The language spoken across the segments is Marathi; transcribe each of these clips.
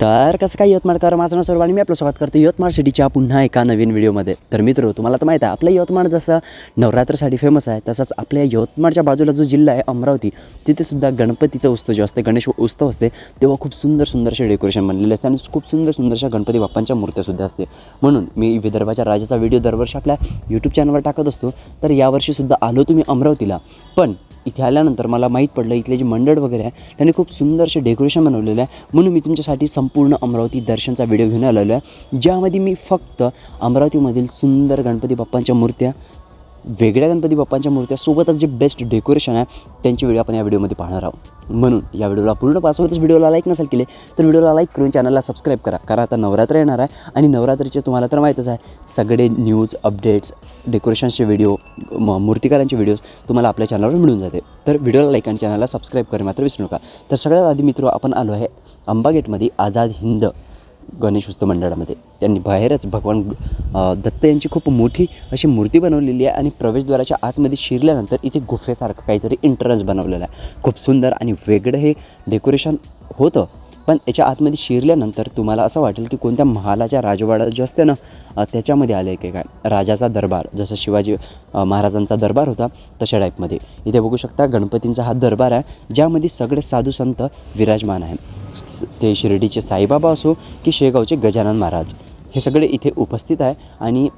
तर कसं काय यवतमाळकर माझं नाव सर्व आणि मी आपलं स्वागत करतो यवतमाळ सिटीच्या पुन्हा एका नवीन व्हिडिओमध्ये. तर मित्र तुम्हाला तर माहीत आहे आपलं यवतमाळ जसं नवरात्रसाठी फेमस आहे तसंच आपल्या यवतमाळच्या बाजूला जो जिल्हा आहे अमरावती तिथेसुद्धा गणपतीचा उत्सव जो असते गणेश उत्सव असते तेव्हा खूप सुंदर सुंदरसे डेकोरेशन बनलेले असते आणि खूप सुंदर सुंदरशा गणपती बाप्पांच्या मूर्त्यासुद्धा असते. म्हणून मी विदर्भाच्या राजाचा व्हिडिओ दरवर्षी आपल्या यूट्यूब चॅनलवर टाकत असतो तर यावर्षीसुद्धा आलो तुम्ही अमरावतीला. पण इथे आल्यानंतर मला माहीत पडलं इथले जे मंडळ वगैरे आहे त्यांनी खूप सुंदरसे डेकोरेशन बनवलेलं आहे. म्हणून मी तुमच्यासाठी संपूर्ण अमरावती दर्शनचा व्हिडिओ घेऊन आलेलो आहे. ज्यामध्ये मी फक्त अमरावतीमधील सुंदर गणपती बाप्पांच्या मूर्त्या वेगळ्या गणपती बाप्पांच्या मूर्त्या सोबतच जे बेस्ट डेकोरेशन आहे त्यांची व्हिडिओ आपण या व्हिडिओमध्ये पाहणार आहोत. म्हणून या व्हिडिओला पूर्ण पासूनच व्हिडिओला लाईक नसेल केले तर व्हिडिओला लाईक करून चॅनलला सबस्क्राईब करा. कारण आता नवरात्र येणार आहे आणि नवरात्रीचे तुम्हाला तर माहीतच आहे सगळे न्यूज अपडेट्स डेकोरेशनचे व्हिडिओ म मूर्तिकारांचे व्हिडिओज तुम्हाला आपल्या चॅनलवर मिळून जाते. तर व्हिडिओला लाईक आणि चॅनलला सबस्क्राईब करा मात्र विसरू नका. तर सगळ्यात आधी मित्र आपण आलो आहे अंबागेटमध्ये आझाद हिंद. गणेश उत्सव मंडळामध्ये. त्यांनी बाहेरच भगवान दत्त यांची खूप मोठी अशी मूर्ती बनवलेली आहे आणि प्रवेशद्वाराच्या आतमध्ये शिरल्यानंतर इथे गुफेसारखं काहीतरी एंट्रन्स बनवलेलं आहे. खूप सुंदर आणि वेगळं हे डेकोरेशन होतं पण याच्या आतमध्ये शिरल्यानंतर तुम्हाला असं वाटेल की कोणत्या महालाच्या राजवाडा जो असते ना त्याच्यामध्ये आलं आहे की काय राजाचा दरबार जसं शिवाजी महाराजांचा दरबार होता तशा टाईपमध्ये इथे बघू शकता गणपतींचा हा दरबार आहे ज्यामध्ये सगळे साधू संत विराजमान आहे ते शिर्डीचे साईबाबा असो की शेगावचे गजानन महाराज. हे सगळे इथे उपस्थित आहे आणि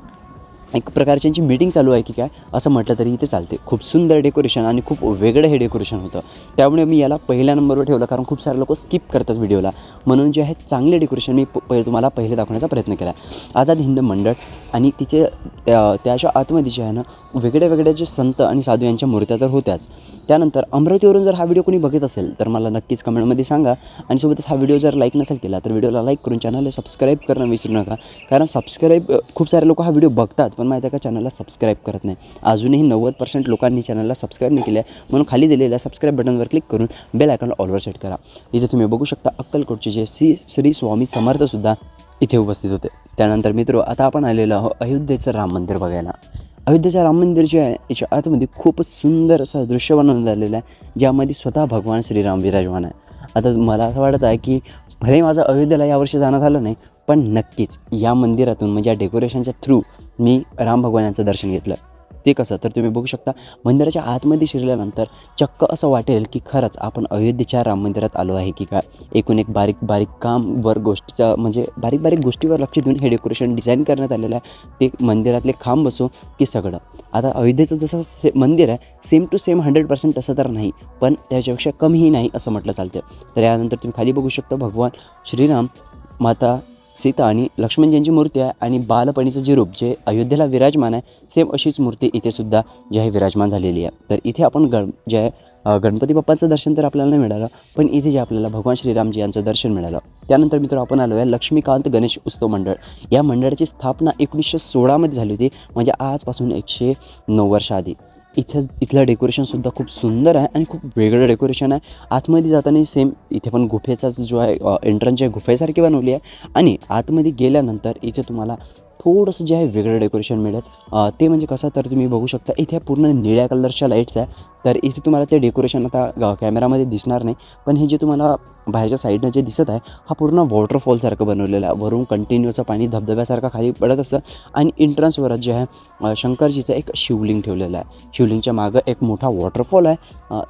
एक प्रकारची यांची मीटिंग चालू आहे की काय असं म्हटलं तरी इथे चालते. खूप सुंदर डेकोरेशन आणि खूप वेगळं हे डेकोरेशन होतं. त्यामुळे मी याला पहिल्या नंबरवर ठेवलं कारण खूप सारे लोक स्किप करतात व्हिडिओला म्हणून जे आहे चांगले डेकोरेशन मी प- पहिले तुम्हाला पहिले दाखवण्याचा प्रयत्न केला. आझाद हिंद मंडळ आणि तिचे त्याच्या आतमध्ये जे आहे ना वेगळ्या वेगळ्या जे संत आणि साधू यांच्या मूर्त्या तर होत्याच. त्यानंतर अमरावतीवरून जर हा व्हिडिओ कोणी बघत असेल तर मला नक्कीच कमेंटमध्ये सांगा. आणि सोबतच हा व्हिडिओ जर लाईक नसेल केला तर व्हिडिओला लाईक करून चॅनलला सबस्क्राईब करणं विसरू नका. कारण सबस्क्राईब खूप सारे लोक हा व्हिडिओ बघतात. पण माहिती आहे का चॅनलला सबस्क्राईब करत नाही. अजूनही नव्वद पर्सेंट लोकांनी चॅनलला सबस्क्राईब नाही केलं आहे म्हणून खाली दिलेल्या सबस्क्राईब बटनवर क्लिक करून बेल आयकॉनला ऑलवर सेट करा. इथे तुम्ही बघू शकता अक्कलकोटचे जे श्री श्री स्वामी समर्थसुद्धा इथे उपस्थित होते. त्यानंतर मित्र आता आपण आलेलो आहोत अयोध्येचं राम मंदिर बघायला. अयोध्येच्या राम मंदिर जे आहे याच्या आतमध्ये खूपच सुंदर असं दृश्य बनवण्यात आलेलं आहे ज्यामध्ये स्वतः भगवान श्रीराम विराजमान आहे. आता मला असं वाटत आहे की भले माझं अयोध्येला यावर्षी जाणं झालं नाही पण नक्कीच या मंदिरातून म्हणजे या डेकोरेशनच्या थ्रू मी राम भगवान यांचं दर्शन घेतलं. ते कसं? तर तुम्ही बघू शकता मंदिराच्या आतमध्ये शिरल्यानंतर चक्क असं वाटेल की खरंच आपण अयोध्येच्या राम मंदिरात आलो आहे की काय? एकूण एक बारीक बारीक काम वर गोष्टीचं म्हणजे बारीक बारीक गोष्टीवर लक्ष देऊन हे डेकोरेशन डिझाईन करण्यात आलेलं आहे. ते मंदिरातले खांब असो की सगळं. आता अयोध्येचं जसं से मंदिर आहे same to same hundred percent तसं तर नाही पण त्याच्यापेक्षा कमीही नाही असं म्हटलं चालतं तर यानंतर तुम्ही खाली बघू शकता भगवान श्रीराम माता सीता आणि लक्ष्मणजींची मूर्ती आहे आणि बालपणीचं जे रूप जे अयोध्येला विराजमान आहे सेम अशीच मूर्ती इथे सुद्धा जी आहे विराजमान झालेली आहे. तर इथे आपण गण जे आहे गणपती बाप्पाचं दर्शन तर आपल्याला नाही मिळालं पण इथे जे आपल्याला भगवान श्रीरामजी यांचं दर्शन मिळालं. त्यानंतर मित्र आपण आलो आहे लक्ष्मीकांत गणेश उत्सव मंडळ. या मंडळाची स्थापना एकोणीसशे सोळामध्ये झाली होती म्हणजे आजपासून एकशे नऊ वर्ष आधी. इथं इथलं डेकोरेशनसुद्धा खूप सुंदर आहे आणि खूप वेगळं डेकोरेशन आहे. आतमध्ये जाताना सेम इथे पण गुफेचाच जो आहे एंट्रन्स आहे गुफेसारखी बनवली आहे. आणि आतमध्ये गेल्यानंतर इथे तुम्हाला थोडंसं जे आहे वेगळं डेकोरेशन मिळेल. ते म्हणजे कसं तर तुम्ही बघू शकता इथे पूर्ण निळ्या कलरच्या लाईट्स आहे. तर इथे तुम्हाला ते डेकोरेशन आता कॅमेरामध्ये दिसणार नाही. पण हे जे तुम्हाला बाहेरच्या साईडनं जे दिसत आहे हा पूर्ण वॉटरफॉलसारखं बनवलेलं आहे. वरून कंटिन्यूचं पाणी धबधब्यासारखं खाली पडत असतं. आणि एंट्रन्सवर जे आहे शंकरजीचं एक शिवलिंग ठेवलेलं आहे. शिवलिंगच्या मागं एक मोठा वॉटरफॉल आहे.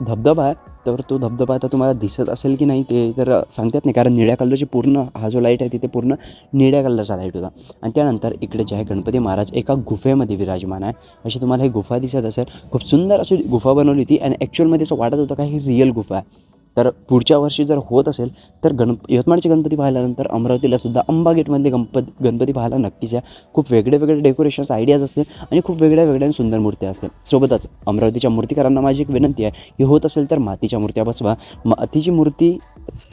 धबधबा आहे. तर तो धबधबा आता तुम्हाला दिसत असेल की नाही ते तर सांगतात नाही. कारण निळ्या कलरची पूर्ण हा जो लाइट आहे तिथे पूर्ण निळ्या कलरचा लाइट होता. आणि त्यानंतर इकडे जे आहे गणपती महाराज एका गुफेमध्ये विराजमान आहे. अशी तुम्हाला ही गुफा दिसत असेल. खूप सुंदर अशी गुफा बनवली होती आणि ॲक्च्युअलमध्ये असं वाटत होतं का ही रिअल गुफा आहे. तर पुढच्या वर्षी जर होत असेल तर गण यवतमाळचे गणपती पाहिल्यानंतर अमरावतीला सुद्धा अंबागेटमधले गणपती गणपती पाहायला नक्कीच आहे खूप वेगळे वेगळे डेकोरेशन्स आयडियाज असते आणि खूप वेगळ्या वेगळ्या सुंदर मूर्त्या असतील. सोबतच अमरावतीच्या मूर्तीकारांना माझी एक विनंती आहे की होत असेल तर मातीच्या मूर्त्या बसवा. मातीची मूर्ती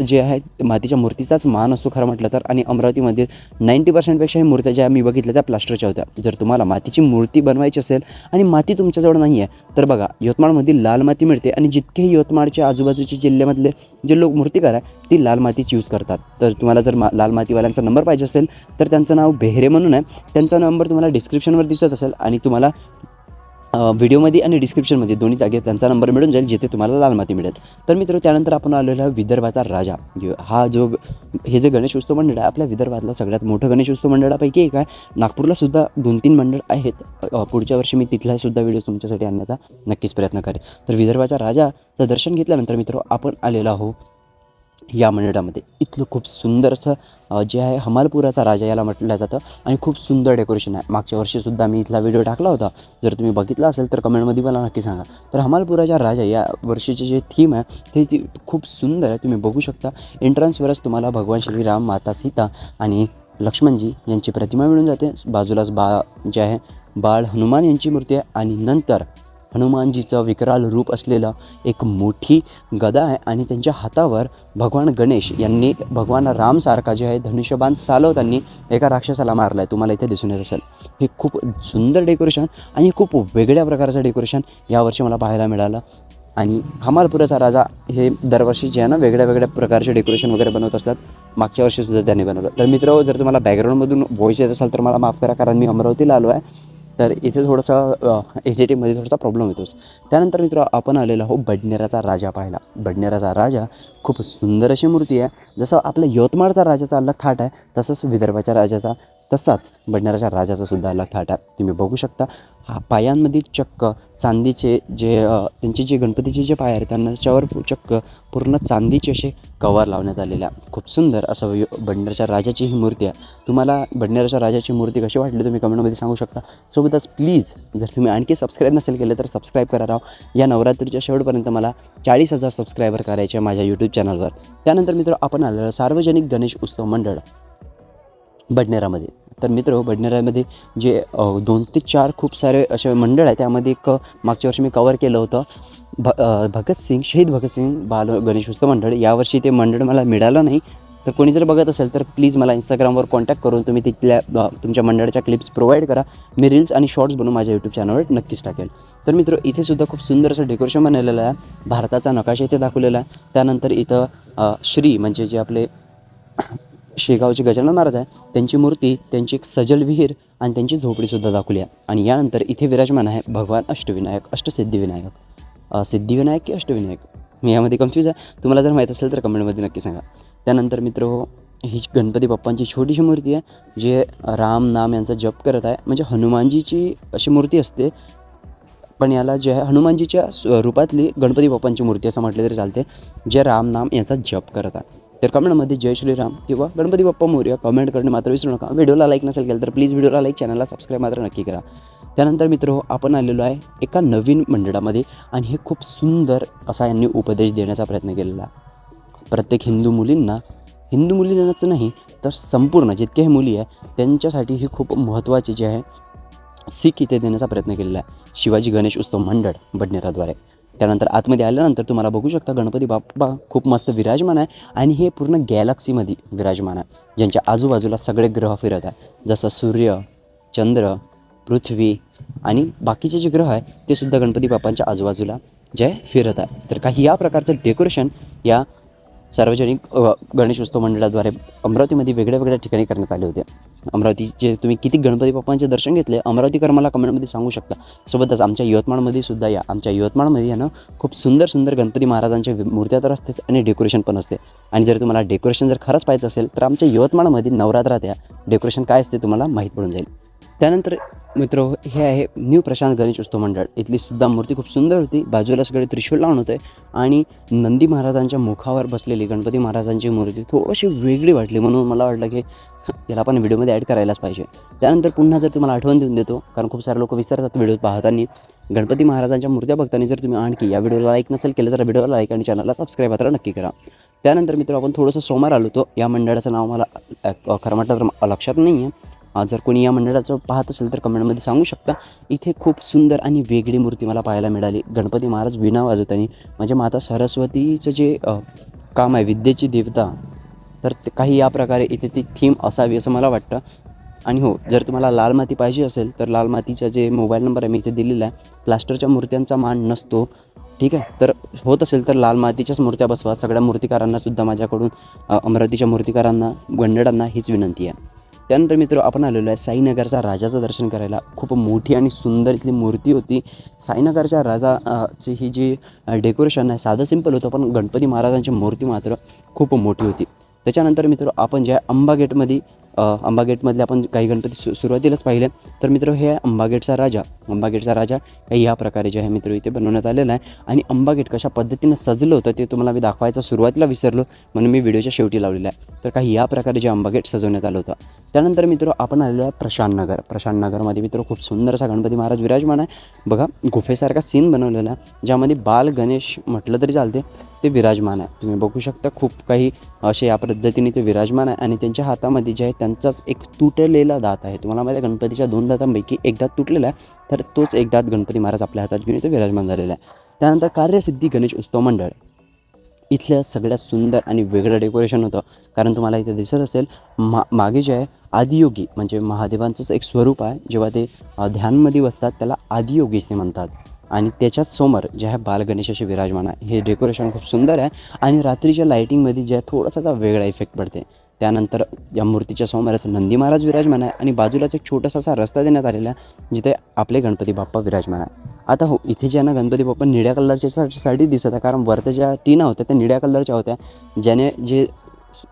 जे आहे मातीच्या मूर्तीचाच मान असतो खरं म्हटलं तर. आणि अमरावतीमध्ये नाईंटी पर्सेंटपेक्षा ही मूर्त्या ज्या मी बघितल्या त्या प्लास्टरच्या होत्या. जर तुम्हाला मातीची मूर्ती बनवायची असेल आणि माती तुमच्याजवळ नाही आहे तर बघा यवतमाळमध्ये लाल माती मिळते आणि जितकेही यवतमाळच्या आजूबाजूच्या जिल्ह्यामधले जे लोक मूर्तिकार आहे ती लाल मातीच यूज करतात. तर तुम्हाला जर मा लाल मातीवाल्यांचा नंबर पाहिजे असेल तर त्यांचं नाव बेहरे म्हणून आहे. त्यांचा नंबर तुम्हाला डिस्क्रिप्शनवर दिसत असेल आणि तुम्हाला व्हिडिओमध्ये आणि डिस्क्रिप्शनमध्ये दोन्ही जागेत त्यांचा नंबर मिळून जाईल जिथे तुम्हाला लाल माती मिळेल. तर मित्र त्यानंतर आपण आलेलो आहे विदर्भाचा राजा. म्हणजे हा जो हे जे गणेश उत्सव मंडळ आहे आपल्या विदर्भातला सगळ्यात मोठं गणेश उत्सव मंडळापैकी एक आहे. नागपूरला सुद्धा दोन तीन मंडळ आहेत. पुढच्या वर्षी मी तिथला सुद्धा व्हिडिओ तुमच्यासाठी आणण्याचा नक्कीच प्रयत्न करेन. तर विदर्भाच्या राजाचं दर्शन घेतल्यानंतर मित्र आपण आलेलो आहो या मंडळामध्ये. इथलं खूप सुंदर असं जे आहे हमालपुराचा राजा याला म्हटलं जातं आणि खूप सुंदर डेकोरेशन आहे. मागच्या वर्षीसुद्धा मी इथला व्हिडिओ टाकला होता. जर तुम्ही बघितला असेल तर कमेंटमध्ये मला नक्की सांगा. तर हमालपुराच्या राजा या वर्षीचे जे थीम आहे ते ती खूप सुंदर आहे. तुम्ही बघू शकता. एंट्रन्सवरच तुम्हाला भगवान श्रीराम माता सीता आणि लक्ष्मणजी यांची प्रतिमा मिळून जाते. बाजूलाच बा जे आहे बाळ हनुमान यांची मूर्ती आहे आणि नंतर हनुमानजीचं विकराल रूप असलेलं एक मोठी गदा आहे आणि त्यांच्या हातावर भगवान गणेश यांनी भगवान रामसारखा जे आहे धनुष्यबाण चालवताना एका राक्षसाला मारला आहे तुम्हाला इथे दिसून येत असेल. हे खूप सुंदर डेकोरेशन आणि खूप वेगळ्या प्रकारचं डेकोरेशन यावर्षी मला पाहायला मिळालं. आणि हमालपुराचा राजा हे दरवर्षी जे आहे ना वेगळ्या वेगळ्या प्रकारचे डेकोरेशन वगैरे बनवत असतात. मागच्या वर्षीसुद्धा त्यांनी बनवलं. तर मित्र जर तुम्हाला बॅकग्राऊंडमधून व्हॉइस येत असाल तर मला माफ करा कारण मी अमरावतीला आलो आहे. तर इथे थोडंसं एडिटिंगमध्ये थोडासा प्रॉब्लेम येतोच. त्यानंतर मित्र आपण आलेलो आहो बडनेराचा राजा पाहायला. बडनेराचा राजा खूप सुंदर अशी मूर्ती आहे. जसं आपल्या यवतमाळचा राजाचा अलग थाट आहे तसंच विदर्भाच्या राजाचा तसाच बडनेराच्या राजाचा सुद्धा अलग थाट आहे. तुम्ही बघू शकता. हा पायांमध्ये चक्क चांदीचे जे त्यांचे जे गणपतीचे जे पाय आहेत त्यांना त्याच्यावर चक्क पूर्ण चांदीचे असे कवर लावण्यात आलेल्या खूप सुंदर असं यो- राजाची ही मूर्ती आहे. तुम्हाला बडनेराच्या राजाची मूर्ती कशी वाटली तुम्ही कमेंटमध्ये सांगू शकता. सोबतच प्लीज जर तुम्ही आणखी सबस्क्राईब नसेल केलं तर सबस्क्राईब करा राव. या नवरात्रीच्या शेवटपर्यंत मला चाळीस हजार सबस्क्रायबर करायचे माझ्या यूट्यूब चॅनलवर त्यानंतर मित्र आपण आलेलो सार्वजनिक गणेश उत्सव मंडळ बडनेरामध्ये तर मित्र बडनेरामध्ये जे दोन ते चार खूप सारे असे मंडळ आहे त्यामध्ये एक मागच्या वर्षी मी कवर केलं होतं. भ भगतसिंग शहीद भगतसिंग बाल गणेश उत्सव मंडळ. यावर्षी ते मंडळ मला मिळालं नाही. तर कोणी जर बघत असेल तर प्लीज मला इंस्टाग्रामवर कॉन्टॅक्ट करून तुम्ही तिथल्या तुमच्या मंडळाच्या क्लिप्स प्रोव्हाइड करा. मी रील्स आणि शॉर्ट्स बनवून माझ्या यूट्यूब चॅनलवर नक्कीच टाकेल. तर मित्र इथे सुद्धा खूप सुंदर असं डेकोरेशन बनवलेलं आहे. भारताचा नकाशा इथे दाखवलेला आहे. त्यानंतर इथं श्री म्हणजे जे आपले शेगावचे गजानन महाराज आहे त्यांची मूर्ती त्यांची एक सजल विहीर आणि त्यांची झोपडीसुद्धा दाखवली आहे. आणि यानंतर इथे विराजमान आहे भगवान अष्टविनायक अष्टसिद्धिविनायक. सिद्धिविनायक की अष्टविनायक? मी यामध्ये कन्फ्यूज आहे. तुम्हाला जर माहीत असेल तर कमेंटमध्ये नक्की सांगा. त्यानंतर मित्र ही गणपती बाप्पांची छोटीशी मूर्ती आहे जे राम नाम यांचा जप करत आहे. म्हणजे हनुमानजीची अशी मूर्ती असते पण याला जे आहे हनुमानजीच्या स्व- रूपातली गणपती बाप्पांची मूर्ती असं म्हटलं तरी चालते जे राम नाम यांचा जप करत आहे. तर कमेंटमध्ये जय श्रीराम किंवा गणपती बाप्पा मोर्या कमेंट करणे मात्र विसरू नका. व्हिडिओला लाईक नसेल केलं तर प्लीज व्हिडिओला लाईक चॅनलला सबस्क्राईब मात्र नक्की करा. त्यानंतर मित्र आपण आलेलो आहे एका नवीन मंडळामध्ये आणि हे खूप सुंदर असा यांनी उपदेश देण्याचा प्रयत्न केलेला. प्रत्येक हिंदू मुलींना हिंदू मुलींनाच नाही तर संपूर्ण जितक्याही मुली आहे त्यांच्यासाठी ही खूप महत्त्वाची जी आहे सीख इथे देण्याचा प्रयत्न केलेला आहे. शिवाजी गणेश उत्सव मंडळ बडनेराद्वारे. त्यानंतर आतमध्ये आल्यानंतर तुम्हाला बघू शकता गणपती बाप्पा खूप मस्त विराजमान आहे. आणि हे पूर्ण गॅलक्सीमध्ये विराजमान आहे. ज्यांच्या आजूबाजूला सगळे ग्रह फिरत आहे जसं सूर्य चंद्र पृथ्वी आणि बाकीचे जे ग्रह आहे ते सुद्धा गणपती बाप्पांच्या आजूबाजूला जे फिरत आहे तर काही या प्रकारचं डेकोरेशन या सार्वजनिक गणेश उत्सव मंडळाद्वारे अमरावतीमध्ये वेगळ्या वेगळ्या ठिकाणी करण्यात आले होते. अमरावतीचे तुम्ही किती गणपती बाप्पांचे दर्शन घेतले अमरावतीकर मला कमेंटमध्ये सांगू शकता. सोबतच आमच्या यवतमाळमध्ये सुद्धा या आमच्या यवतमाळमध्ये आहे ना खूप सुंदर सुंदर गणपती महाराजांच्या मूर्त्या तर असतेच आणि डेकोरेशन पण असते. आणि जर तुम्हाला डेकोरेशन जर खरंच पाहिजे असेल तर आमच्या यवतमाळमध्ये नवरात्रात या डेकोरेशन काय असते तुम्हाला माहीत पडून जाईल. त्यानंतर मित्र हे आहे न्यू प्रशांत गणेश उत्सव मंडळ. इथली सुद्धा मूर्ती खूप सुंदर होती. बाजूला सगळे त्रिशूल लावून होते आणि नंदी महाराजांच्या मुखावर बसलेली गणपती महाराजांची मूर्ती थोडीशी वेगळी वाटली म्हणून मला वाटलं की याला आपण व्हिडिओमध्ये ॲड करायलाच पाहिजे. त्यानंतर पुन्हा जर तुम्हाला आठवण देऊन देतो कारण खूप सारे लोक विसरतात व्हिडिओ पाहताना गणपती महाराजांच्या मूर्त्या बघताना जर तुम्ही आणखी या व्हिडिओला लाईक नसेल केलं तर व्हिडिओला लाईक आणि चॅनलला सबस्क्राईब मात्र नक्की करा. त्यानंतर मित्र आपण थोडंसं सोमवार आलो होतो. या मंडळाचं नाव मला खरं म्हटलं तर लक्षात नाही आहे जर कोणी या मंडळाचं पाहत असेल तर कमेंटमध्ये सांगू शकता. इथे खूप सुंदर आणि वेगळी मूर्ती मला पाहायला मिळाली. गणपती महाराज विणा वाजवताना. म्हणजे माता सरस्वतीचं जे काम आहे विद्येची देवता तर ते काही या प्रकारे इथे ती थीम असावी असं मला वाटतं. आणि हो जर तुम्हाला लाल माती पाहिजे असेल तर लाल मातीचा जे मोबाईल नंबर आहे मी इथे दिलेला आहे. प्लास्टरच्या मूर्त्यांचा मान नसतो. ठीक आहे? तर होत असेल तर लाल मातीच्याच मूर्त्या बसवा. सगळ्या मूर्तिकारांना सुद्धा माझ्याकडून अमरावतीच्या मूर्तिकारांना गंडळांना हीच विनंती आहे. त्यानंतर मित्र आपण आलेलो आहे साईनगरचा राजाचं दर्शन करायला. खूप मोठी आणि सुंदर इथली मूर्ती होती. साईनगरच्या राजाची ही जी डेकोरेशन आहे साधं सिंपल होतं पण गणपती महाराजांची मूर्ती मात्र खूप मोठी होती. त्याच्यानंतर मित्र आपण ज्या अंबा गेटमध्ये अंबागेटमधले अंबा आपण काही गणपती सु सुरुवातीलाच पाहिले. तर मित्र हे अंबागेटचा राजा. अंबागेटचा राजा काही या प्रकारे जे आहे मित्र इथे बनवण्यात आलेला आहे. आणि अंबा गेट कशा पद्धतीनं सजलं होतं ते तुम्हाला मी दाखवायचं सुरुवातीला विसरलो म्हणून मी व्हिडिओच्या शेवटी लावलेला आहे. तर काही या प्रकारे जे अंबा गेट सजवण्यात आलं होतं. त्यानंतर मित्र आपण आलेलो आहे प्रशांतनगर नगर. नगरमध्ये मित्र खूप सुंदर असा गणपती महाराज विराजमान आहे. बघा गुफेसारखा सीन बनवलेला आहे ज्यामध्ये बाल गणेश म्हटलं तरी चालते. ते विराजमान आहे. तुम्ही बघू शकता खूप काही असे या पद्धतीने ते विराजमान आहे आणि त्यांच्या हातामध्ये जे आहे त्यांचाच एक तुटलेला दात आहे. तुम्हाला माहिती आहे गणपतीच्या दोन दातांपैकी एक दात तुटलेला आहे तर तोच एक दात गणपती महाराज आपल्या हातात घेऊन इथे विराजमान झालेला आहे. त्यानंतर कार्यसिद्धी गणेश उत्सव मंडळ. इथलं सगळ्यात सुंदर आणि वेगळं डेकोरेशन होतं. कारण तुम्हाला इथे दिसत असेल मा मागे जे आहे आदियोगी म्हणजे महादेवांचंच एक स्वरूप आहे. जेव्हा ते ध्यानमध्ये बसतात त्याला आदियोगी असे म्हणतात. आणि त्याच्याच समोर जे आहे बालगणेशाचे विराजमान आहे हे डेकोरेशन खूप सुंदर आहे आणि रात्रीच्या लाईटिंगमध्ये जे आहे थोडासा वेगळा इफेक्ट पडते. त्यानंतर या मूर्तीच्या समोरच नंदी महाराज विराजमान आहे आणि बाजूलाच एक छोटासा असा रस्ता देण्यात आलेला आहे जिथे आपले गणपती बाप्पा विराजमान आहे. आता हो इथे जे आहे ना गणपती बाप्पा निळ्या कलरच्या सा- साठी दिसत आहे कारण वरच्या ज्या टीना होत्या त्या निळ्या कलरच्या होत्या. ज्याने जे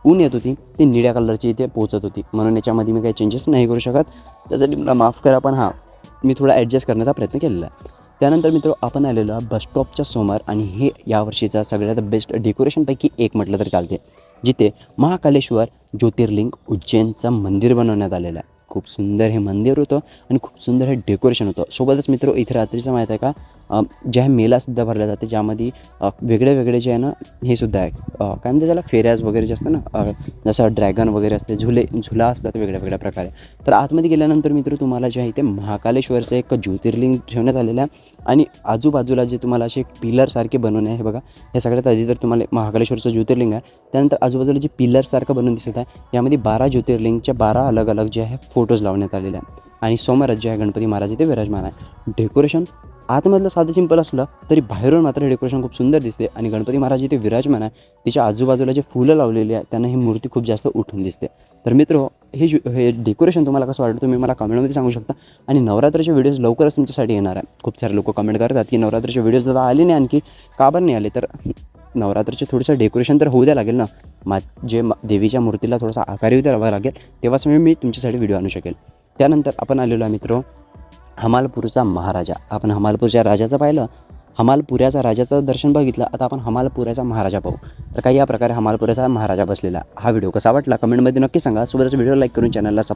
ऊन येत होती ती निळ्या कलरची इथे पोचत होती. म्हणून याच्यामध्ये मी काही चेंजेस नाही करू शकत. त्यासाठी मला माफ करा पण हां मी थोडा ॲडजस्ट करण्याचा प्रयत्न केलेला आहे. त्यानंतर मित्र आपण आलेलो आहे बसस्टॉपच्या समोर आणि हे यावर्षीचा सगळ्यात बेस्ट डेकोरेशनपैकी एक म्हटलं तर चालते जिथे महाकालेश्वर ज्योतिर्लिंग उज्जैनचं मंदिर बनवण्यात आलेलं आहे. खूप सुंदर हे मंदिर होतं आणि खूप सुंदर हे डेकोरेशन होतं. सोबतच मित्र इथे रात्रीचं माहीत आहे का? जे आहे मेलासुद्धा भरल्या जाते ज्यामध्ये वेगळे वेगळे जे आहे ना हे सुद्धा आहे काय म्हणते त्याला? फेऱ्याज वगैरे जे असतं ना जसं ड्रॅगन वगैरे असते झुले झुला असतात वेगळ्या वेगळ्या प्रकारे. तर आतमध्ये गेल्यानंतर मित्र तुम्हाला जे आहे ते महाकालेश्वरचं एक ज्योतिर्लिंग ठेवण्यात आलेलं आहे. आणि आजूबाजूला जे तुम्हाला असे पिलरसारखे बनवणे आहे बघा हे सगळ्यात आधी तर तुम्हाला महाकालेश्वरचं ज्योतिर्लिंग आहे. त्यानंतर आजूबाजूला जे पिलरसारखं बनवून दिसत आहे यामध्ये बारा ज्योतिर्लिंगच्या बारा अलग अलग जे आहे फोटोज लावण्यात आलेले आहे आणि सोमराज जे आहे गणपती महाराज इथे विराजमान आहे. डेकोरेशन आतमधलं साधं सिंपल असलं तरी बाहेरून मात्र डेकोरेशन खूप सुंदर दिसते. आणि गणपती महाराज इथे विराजमान आहे तिच्या आजूबाजूला जे फुलं लावलेली आहे त्यांना ही मूर्ती खूप जास्त उठून दिसते. तर मित्र हे जु हे डेकोरेशन तुम्हाला कसं वाटतं तुम्ही मला कमेंटमध्ये सांगू शकता. आणि नवरात्राचे व्हिडिओज लवकरच तुमच्यासाठी येणार आहे खूप सारे लोक कमेंट करतात की नवरात्राचे व्हिडिओज आता आले नाही आणखी. का बरं नाही आले? तर नवरात्राचे थोडंसं डेकोरेशन तर होऊ द्या लागेल ना. मा जे देवीच्या मूर्तीला थोडासा आकार येऊ द्यावा लागेल तेव्हाच मी मी तुमच्यासाठी व्हिडिओ आणू शकेल. त्यानंतर आपण आलेलो आहे मित्र हमालपूरचा महाराजा. आपण हमालपूरच्या राजाचं पाहिलं हमालपुऱ्याचा राजाचं दर्शन बघितलं आता आपण हमालपुऱ्याचा महाराजा पाहू. तर काही या प्रकारे हमालपुऱ्याचा महाराजा बसलेला. हा व्हिडिओ कसा वाटला? कमेंटमध्ये नक्की सांगा. सोबतच व्हिडिओ लाईक करून चॅनलला सब